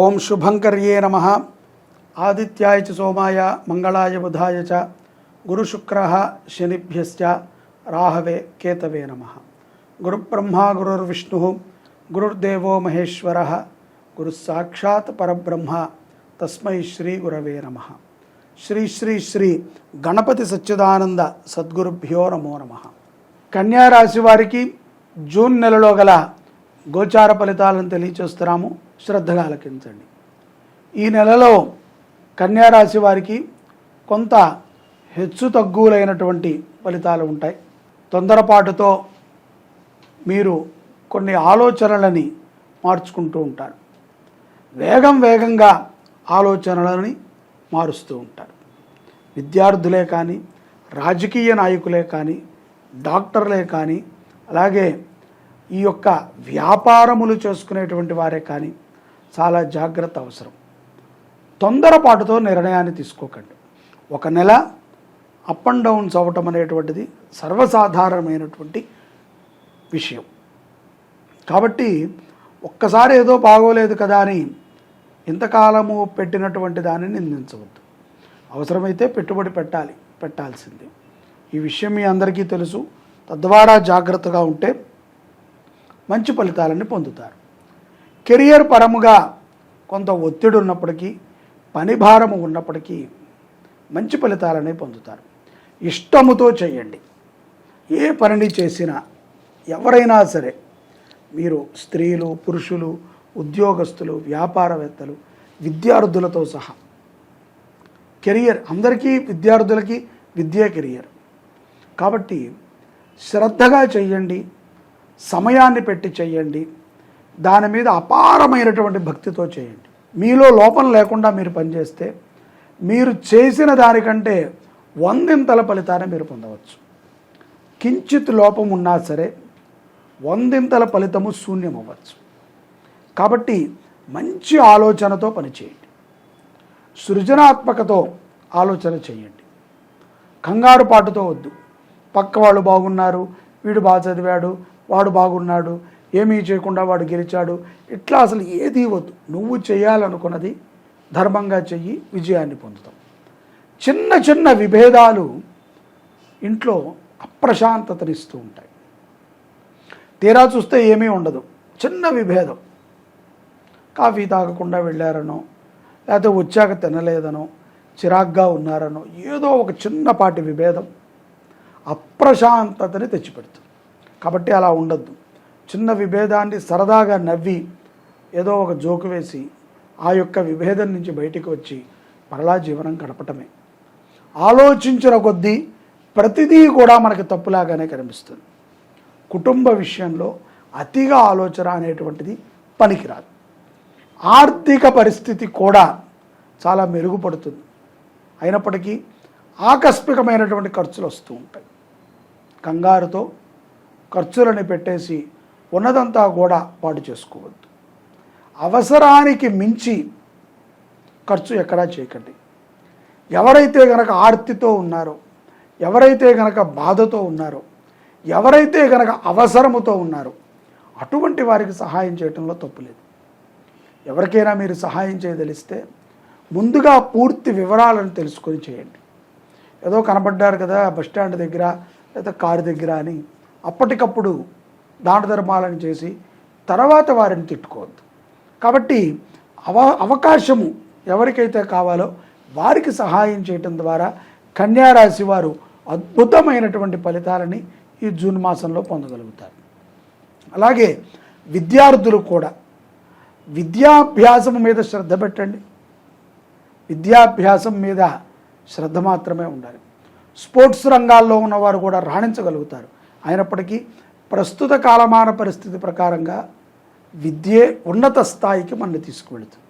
ఓం శుభంకర్యే నమ. ఆదిత్యాయ చ సోమాయ మంగళాయ బుధాయ చ గురుశుక్ర శనిభ్యశ్చ రాహవే కేతవే నమ. గురుబ్రహ్మ గురుర్విష్ణు గురుర్దేవో మహేశ్వర గురుసాక్షాత్ పరబ్రహ్మ తస్మై శ్రీ గురవే నమ. శ్రీ శ్రీ శ్రీ గణపతి సచ్చిదానంద సద్గురుభ్యో నమో నమ. కన్యారాశి వారికి జూన్ నెలలో గల గోచార ఫలితాలను తెలియచేస్తున్నాము. శ్రద్ధగా ఆలకించండి. ఈ నెలలో కన్యారాశి వారికి కొంత హెచ్చు తగ్గులైనటువంటి ఫలితాలు ఉంటాయి. తొందరపాటుతో మీరు కొన్ని ఆలోచనలని మార్చుకుంటూ ఉంటారు. వేగం వేగంగా ఆలోచనలని మారుస్తూ ఉంటారు. విద్యార్థులే కానీ రాజకీయ నాయకులే కానీ డాక్టర్లే కానీ అలాగే ఈ యొక్క వ్యాపారములు చేసుకునేటువంటి వారే కానీ చాలా జాగ్రత్త అవసరం. తొందరపాటుతో నిర్ణయాన్ని తీసుకోకండి. ఒక నెల అప్ అండ్ డౌన్స్ అవ్వటం అనేటువంటిది సర్వసాధారణమైనటువంటి విషయం. కాబట్టి ఒక్కసారి ఏదో బాగోలేదు కదా అని ఇంతకాలము పెట్టినటువంటి దానిని నిందించవద్దు. అవసరమైతే పెట్టుబడి పెట్టాలి పెట్టాల్సిందే. ఈ విషయం మీ అందరికీ తెలుసు. తద్వారా జాగ్రత్తగా ఉంటే మంచి ఫలితాలని పొందుతారు. కెరియర్ పరముగా కొంత ఒత్తిడి ఉన్నప్పటికీ పని భారము ఉన్నప్పటికీ మంచి ఫలితాలని పొందుతారు. ఇష్టముతో చేయండి. ఏ పనిని చేసినా ఎవరైనా సరే మీరు స్త్రీలు పురుషులు ఉద్యోగస్తులు వ్యాపారవేత్తలు విద్యార్థులతో సహా కెరియర్ అందరికీ విద్యార్థులకి విద్యా కెరియర్. కాబట్టి శ్రద్ధగా చేయండి. సమయాన్ని పెట్టి చేయండి. దాని మీద అపారమైనటువంటి భక్తితో చేయండి. మీలో లోపం లేకుండా మీరు పనిచేస్తే మీరు చేసిన దానికంటే వందింతల ఫలితాన్ని మీరు పొందవచ్చు. కించిత్ లోపం ఉన్నా సరే వందింతల ఫలితము శూన్యం అవ్వచ్చు కాబట్టి మంచి ఆలోచనతో పనిచేయండి. సృజనాత్మకతో ఆలోచన చేయండి. కంగారు పాటుతో వద్దు. పక్క వాళ్ళు బాగున్నారు వీడు బాగా చదివాడు వాడు బాగున్నాడు ఏమీ చేయకుండా వాడు గెలిచాడు. ఇట్లా అసలు ఏది వద్దు. నువ్వు చేయాలనుకున్నది ధర్మంగా చెయ్యి విజయాన్ని పొందుతాం చిన్న చిన్న విభేదాలు ఇంట్లో అప్రశాంతతనిస్తూ ఉంటాయి. తీరా చూస్తే ఏమీ ఉండదు. చిన్న విభేదం. కాఫీ తాగకుండా వెళ్ళారనో లేకపోతే వచ్చాక తినలేదనో చిరాగ్గా ఉన్నారనో ఏదో ఒక చిన్నపాటి విభేదం అప్రశాంతతని తెచ్చిపెడుతుంది. కాబట్టి అలా ఉండద్దు. చిన్న విభేదాన్ని సరదాగా నవ్వి ఏదో ఒక జోకు వేసి ఆ యొక్క విభేదం నుంచి బయటికి వచ్చి మరలా జీవనం గడపటమే. ఆలోచించిన కొద్దీ ప్రతిదీ కూడా మనకి తప్పులాగానే కనిపిస్తుంది. కుటుంబ విషయంలో అతిగా ఆలోచన అనేటువంటిది పనికిరాదు. ఆర్థిక పరిస్థితి కూడా చాలా మెరుగుపడుతుంది. అయినప్పటికీ ఆకస్మికమైనటువంటి ఖర్చులు వస్తూ ఉంటాయి. కంగారుతో ఖర్చులని పెట్టేసి ఉన్నదంతా కూడా పాటు చేసుకోవద్దు. అవసరానికి మించి ఖర్చు ఎక్కడా చేయకండి. ఎవరైతే గనక ఆర్తితో ఉన్నారో ఎవరైతే గనక బాధతో ఉన్నారో ఎవరైతే గనక అవసరముతో ఉన్నారో అటువంటి వారికి సహాయం చేయటంలో తప్పులేదు ఎవరికైనా మీరు సహాయం చేయదలిస్తే ముందుగా పూర్తి వివరాలను తెలుసుకొని చేయండి. ఏదో కనబడ్డారు కదా బస్ స్టాండ్ దగ్గర లేదా కారు దగ్గర అని అప్పటికప్పుడు దాన ధర్మాలను చేసి తర్వాత వారిని తిట్టుకోవద్దు. కాబట్టి అవ అవకాశము ఎవరికైతే కావాలో వారికి సహాయం చేయటం ద్వారా కన్యారాశి వారు అద్భుతమైనటువంటి ఫలితాలని ఈ జూన్ మాసంలో పొందగలుగుతారు. అలాగే విద్యార్థులు కూడా విద్యాభ్యాసం మీద శ్రద్ధ పెట్టండి. విద్యాభ్యాసం మీద శ్రద్ధ మాత్రమే ఉండాలి. స్పోర్ట్స్ రంగాల్లో ఉన్నవారు కూడా రాణించగలుగుతారు. అయినప్పటికీ ప్రస్తుత కాలమాన పరిస్థితి ప్రకారంగా విద్యే ఉన్నత స్థాయికి మనల్ని తీసుకువెళుతుంది.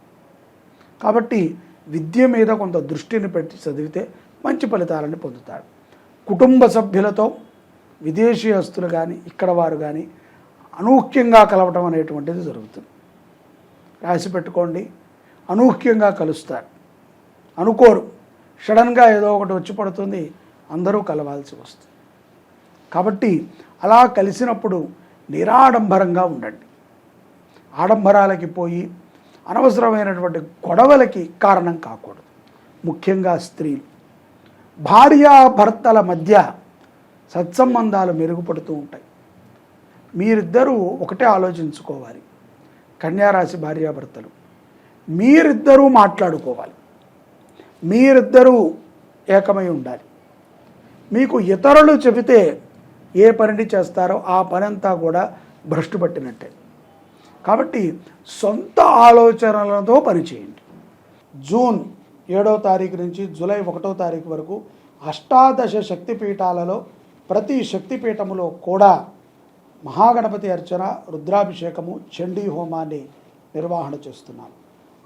కాబట్టి విద్య మీద కొంత దృష్టిని పెట్టి చదివితే మంచి ఫలితాలను పొందుతాడు. కుటుంబ సభ్యులతో విదేశీయస్తులు కానీ ఇక్కడ వారు కానీ అనూహ్యంగా కలవటం అనేటువంటిది జరుగుతుంది. రాసి పెట్టుకోండి. అనూహ్యంగా కలుస్తారు. అనుకోరు. సడన్గా ఏదో ఒకటి వచ్చి పడుతుంది. అందరూ కలవాల్సి వస్తుంది. కాబట్టి అలా కలిసినప్పుడు నిరాడంబరంగా ఉండండి. ఆడంబరాలకి పోయి అనవసరమైనటువంటి గొడవలకి కారణం కాకూడదు. ముఖ్యంగా స్త్రీలు. భార్యాభర్తల మధ్య సత్సంబంధాలు మెరుగుపడుతూ ఉంటాయి. మీరిద్దరూ ఒకటే ఆలోచించుకోవాలి. కన్యారాశి భార్యాభర్తలు. మీరిద్దరూ మాట్లాడుకోవాలి. మీరిద్దరూ ఏకమై ఉండాలి. మీకు ఇతరులు చెబితే ఏ పనిని చేస్తారో ఆ పని అంతా కూడా భ్రష్టు పట్టినట్టే. కాబట్టి సొంత ఆలోచనలతో పనిచేయండి జూన్ ఏడో తారీఖు నుంచి జూలై ఒకటో తారీఖు వరకు అష్టాదశ శక్తిపీఠాలలో ప్రతి శక్తిపీఠములో కూడా మహాగణపతి అర్చన రుద్రాభిషేకము చండీ హోమాన్ని నిర్వహణ చేస్తున్నాం.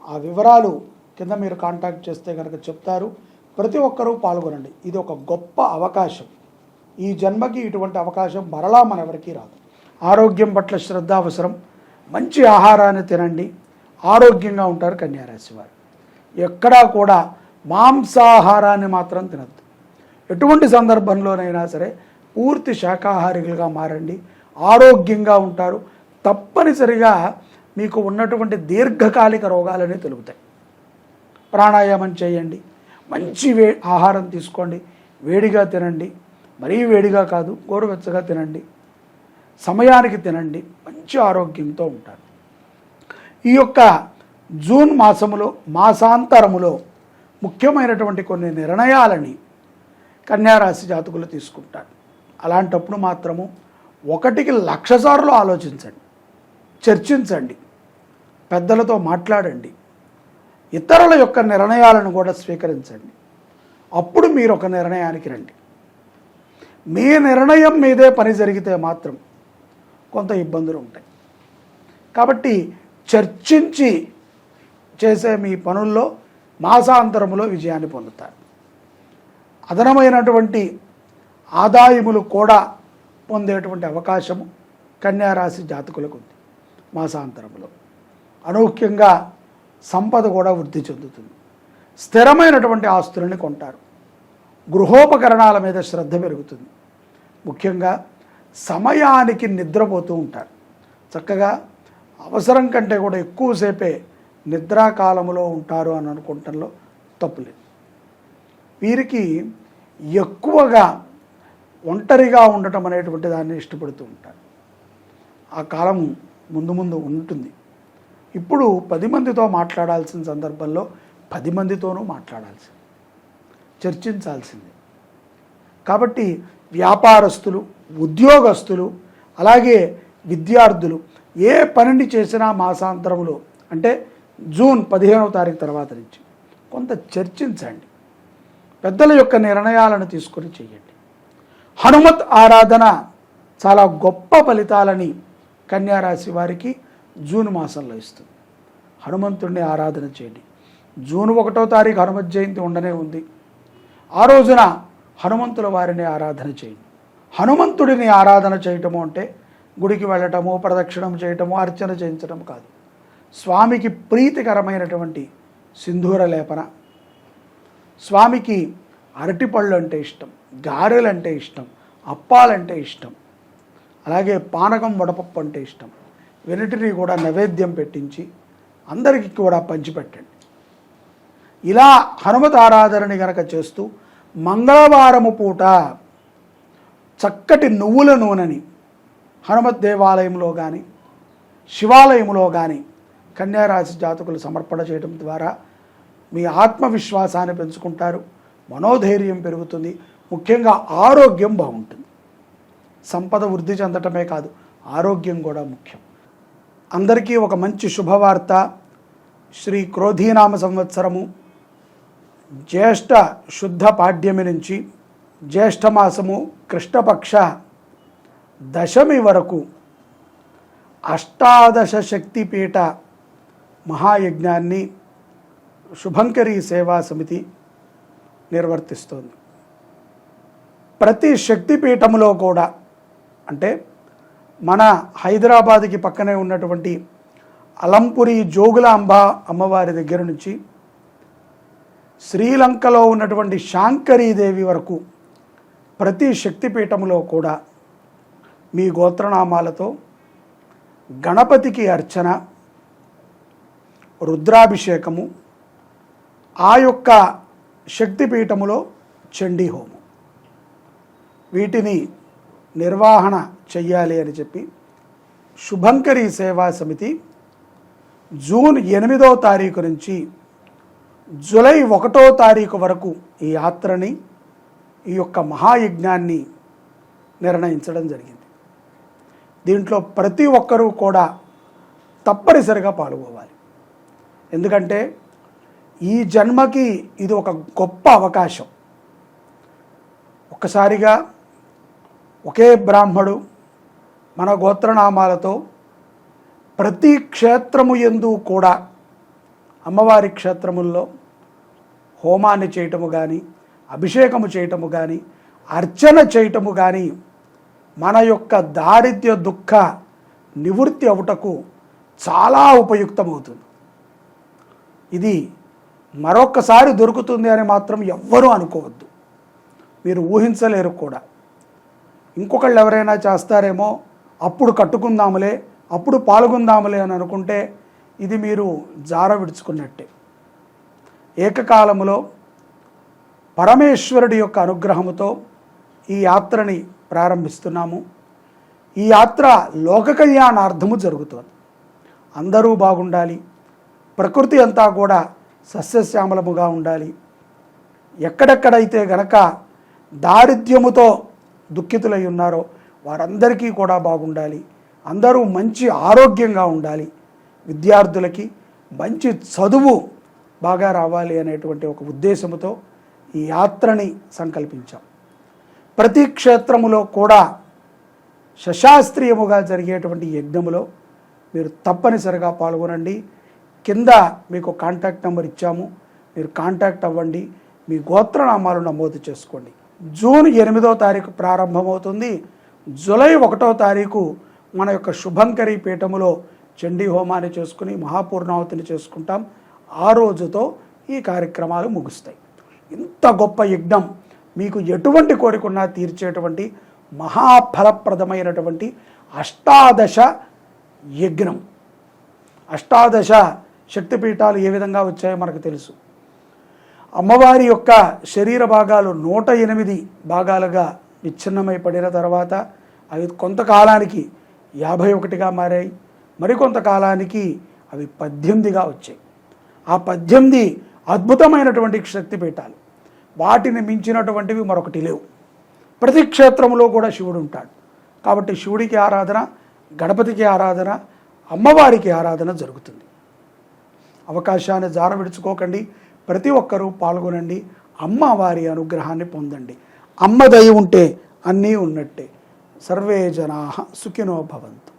ఆ వివరాలు కింద మీరు కాంటాక్ట్ చేస్తే కనుక చెప్తారు. ప్రతి ఒక్కరూ పాల్గొనండి. ఇది ఒక గొప్ప అవకాశం. ఈ జన్మకి ఇటువంటి అవకాశం మరలా మనెవరికీ రాదు. ఆరోగ్యం పట్ల శ్రద్ధ అవసరం. మంచి ఆహారాన్ని తినండి. ఆరోగ్యంగా ఉంటారు కన్యారాశి వారు. ఎక్కడా కూడా మాంసాహారాన్ని మాత్రం తినద్దు. ఎటువంటి సందర్భంలోనైనా సరే పూర్తి శాకాహారిగా మారండి. ఆరోగ్యంగా ఉంటారు. తప్పనిసరిగా మీకు ఉన్నటువంటి దీర్ఘకాలిక రోగాలని తెలుగుతాయి. ప్రాణాయామం చేయండి. మంచి వే ఆహారం తీసుకోండి. వేడిగా తినండి. మరీ వేడిగా కాదు గోరువెచ్చగా తినండి. సమయానికి తినండి. మంచి ఆరోగ్యంతో ఉంటారు. ఈ యొక్క జూన్ మాసములో మాసాంతరములో ముఖ్యమైనటువంటి కొన్ని నిర్ణయాలని కన్యారాశి జాతకులు తీసుకుంటారు. అలాంటప్పుడు మాత్రము ఒకటికి లక్ష సార్లు ఆలోచించండి. చర్చించండి. పెద్దలతో మాట్లాడండి. ఇతరుల యొక్క నిర్ణయాలను కూడా స్వీకరించండి. అప్పుడు మీరు ఒక నిర్ణయానికి రండి. మీ నిర్ణయం మీదే పని జరిగితే మాత్రం కొంత ఇబ్బందులు ఉంటాయి. కాబట్టి చర్చించి చేసే మీ పనుల్లో మాసాంతరములో విజయాన్ని పొందుతారు. అదనమైనటువంటి ఆదాయములు కూడా పొందేటువంటి అవకాశము కన్యారాశి జాతకులకు ఉంది మాసాంతరములో. అనూహ్యంగా సంపద కూడా వృద్ధి చెందుతుంది. స్థిరమైనటువంటి ఆస్తులని కొంటారు. గృహోపకరణాల మీద శ్రద్ధ పెరుగుతుంది. ముఖ్యంగా సమయానికి నిద్రపోతూ ఉంటారు. చక్కగా అవసరం కంటే కూడా ఎక్కువసేపే నిద్రాకాలంలో ఉంటారు అని అనుకుంటంలో తప్పులేదు. వీరికి ఎక్కువగా ఒంటరిగా ఉండటం అనేటువంటి దాన్ని ఇష్టపడుతూ ఉంటారు. ఆ కాలం ముందు ముందు ఉంటుంది. ఇప్పుడు పది మందితో మాట్లాడాల్సిన సందర్భంలో పది మందితోనూ మాట్లాడాల్సింది. చర్చించాల్సింది. కాబట్టి వ్యాపారస్తులు ఉద్యోగస్తులు అలాగే విద్యార్థులు ఏ పనిని చేసినా మాసాంతరములో అంటే జూన్ పదిహేనవ తారీఖు తర్వాత నుంచి కొంత చర్చించండి. పెద్దల యొక్క నిర్ణయాలను తీసుకొని చేయండి. హనుమత్ ఆరాధన చాలా గొప్ప ఫలితాలని కన్యారాశి వారికి జూన్ మాసంలో ఇస్తుంది. హనుమంతుడిని ఆరాధన చేయండి. జూన్ ఒకటో తారీఖు హనుమత్ జయంతి ఉండనే ఉంది. ఆ రోజున హనుమంతుల వారిని ఆరాధన చేయండి. హనుమంతుడిని ఆరాధన చేయటము అంటే గుడికి వెళ్ళటము ప్రదక్షిణం చేయటము అర్చన చేయించడం కాదు. స్వామికి ప్రీతికరమైనటువంటి సింధూర లేపన స్వామికి అరటిపళ్ళు అంటే ఇష్టం గారెలంటే ఇష్టం అప్పాలంటే ఇష్టం అలాగే పానకం వడపప్పు అంటే ఇష్టం. వెనిటిని కూడా నైవేద్యం పెట్టించి అందరికీ కూడా పంచిపెట్టండి. ఇలా హనుమత్ ఆరాధనని గనక చేస్తూ మంగళవారము పూట చక్కటి నువ్వుల నూనెని హనుమత్ దేవాలయంలో కానీ శివాలయంలో కానీ కన్యారాశి జాతకులు సమర్పణ చేయడం ద్వారా మీ ఆత్మవిశ్వాసాన్ని పెంచుకుంటారు. మనోధైర్యం పెరుగుతుంది. ముఖ్యంగా ఆరోగ్యం బాగుంటుంది. సంపద వృద్ధి చెందటమే కాదు ఆరోగ్యం కూడా ముఖ్యం. అందరికీ ఒక మంచి శుభవార్త. శ్రీ క్రోధీనామ సంవత్సరము. జ్యేష్ఠ శుద్ధ పాడ్యమి నుంచి జ్యేష్ఠమాసము కృష్ణపక్ష దశమి వరకు అష్టాదశ శక్తిపీఠ మహాయజ్ఞాన్ని శుభంకరి సేవా సమితి నిర్వర్తిస్తోంది. ప్రతి శక్తిపీఠములో కూడా అంటే మన హైదరాబాద్కి పక్కనే ఉన్నటువంటి అలంపురి జోగులాంబ అమ్మవారి దగ్గర నుంచి శ్రీలంకలో ఉన్నటువంటి శాంకరీదేవి వరకు ప్రతి శక్తిపీఠములో కూడా మీ గోత్రనామాలతో గణపతికి అర్చన రుద్రాభిషేకము ఆ యొక్క శక్తిపీఠములో చండీ హోమం. వీటిని నిర్వహణ చెయ్యాలి అని చెప్పి శుభంకరి సేవా సమితి జూన్ ఎనిమిదో తారీఖు నుంచి జూలై ఒకటో తారీఖు వరకు ఈ యాత్రని ఈ యొక్క మహాయజ్ఞాన్ని నిర్ణయించడం జరిగింది. దీంట్లో ప్రతి ఒక్కరూ కూడా తప్పనిసరిగా పాల్గొవాలి. ఎందుకంటే ఈ జన్మకి ఇది ఒక గొప్ప అవకాశం. ఒక్కసారిగా ఒకే బ్రాహ్మడు మన గోత్రనామాలతో ప్రతి క్షేత్రము ఎందు కూడా అమ్మవారి క్షేత్రముల్లో హోమాన్ని చేయటము కానీ అభిషేకము చేయటము కానీ అర్చన చేయటము కానీ మన యొక్క దారిద్ర్య దుఃఖ నివృత్తి అవుటకు చాలా ఉపయుక్తమవుతుంది. ఇది మరొక్కసారి దొరుకుతుంది అని మాత్రం ఎవ్వరూ అనుకోవద్దు. మీరు ఊహించలేరు కూడా. ఇంకొకళ్ళు ఎవరైనా చేస్తారేమో అప్పుడు కట్టుకుందాములే అప్పుడు పాల్గొందాములే అని అనుకుంటే ఇది మీరు జార విడుచుకున్నట్టే ఏకకాలములో పరమేశ్వరుడి యొక్క అనుగ్రహముతో ఈ యాత్రని ప్రారంభిస్తున్నాము. ఈ యాత్ర లోక కళ్యాణార్థము జరుగుతుంది. అందరూ బాగుండాలి. ప్రకృతి అంతా కూడా సస్యశ్యామలముగా ఉండాలి. ఎక్కడెక్కడైతే గనక దారిద్ర్యముతో దుఃఖితులై ఉన్నారో వారందరికీ కూడా బాగుండాలి. అందరూ మంచి ఆరోగ్యంగా ఉండాలి. విద్యార్థులకి మంచి చదువు బాగా రావాలి అనేటువంటి ఒక ఉద్దేశంతో ఈ యాత్రని సంకల్పించాం. ప్రతి క్షేత్రములో కూడా శశాస్త్రీయముగా జరిగేటువంటి యజ్ఞములో మీరు తప్పనిసరిగా పాల్గొనండి. కింద మీకు కాంటాక్ట్ నెంబర్ ఇచ్చాము. మీరు కాంటాక్ట్ అవ్వండి. మీ గోత్రనామాలు నమోదు చేసుకోండి. జూన్ ఎనిమిదో తారీఖు ప్రారంభమవుతుంది. జూలై ఒకటో తారీఖు మన యొక్క శుభంకరి పీఠములో చండీ హోమాన్ని చేసుకుని మహాపూర్ణావతిని చేసుకుంటాం. ఆ రోజుతో ఈ కార్యక్రమాలు ముగుస్తాయి. ఇంత గొప్ప యజ్ఞం మీకు ఎటువంటి కోరికన్నా తీర్చేటువంటి మహాఫలప్రదమైనటువంటి అష్టాదశ యజ్ఞం. అష్టాదశ శక్తిపీఠాలు ఏ విధంగా వచ్చాయో మనకు తెలుసు. అమ్మవారి యొక్క శరీర భాగాలు నూట ఎనిమిది భాగాలుగా విచ్ఛిన్నమై పడిన తర్వాత అవి కొంతకాలానికి యాభై ఒకటిగా మారాయి. మరికొంతకాలానికి అవి పద్దెనిమిదిగా వచ్చాయి. ఆ పద్దెనిమిది అద్భుతమైనటువంటి శక్తిపీఠాలు వాటిని మించినటువంటివి మరొకటి లేవు. ప్రతి క్షేత్రంలో కూడా శివుడు ఉంటాడు. కాబట్టి శివుడికి ఆరాధన గణపతికి ఆరాధన అమ్మవారికి ఆరాధన జరుగుతుంది. అవకాశాన్ని జార విడుచుకోకండి. ప్రతి ఒక్కరూ పాల్గొనండి. అమ్మవారి అనుగ్రహాన్ని పొందండి. అమ్మ దయ ఉంటే అన్నీ ఉన్నట్టే. సర్వే జనా సుఖినో భవంతు.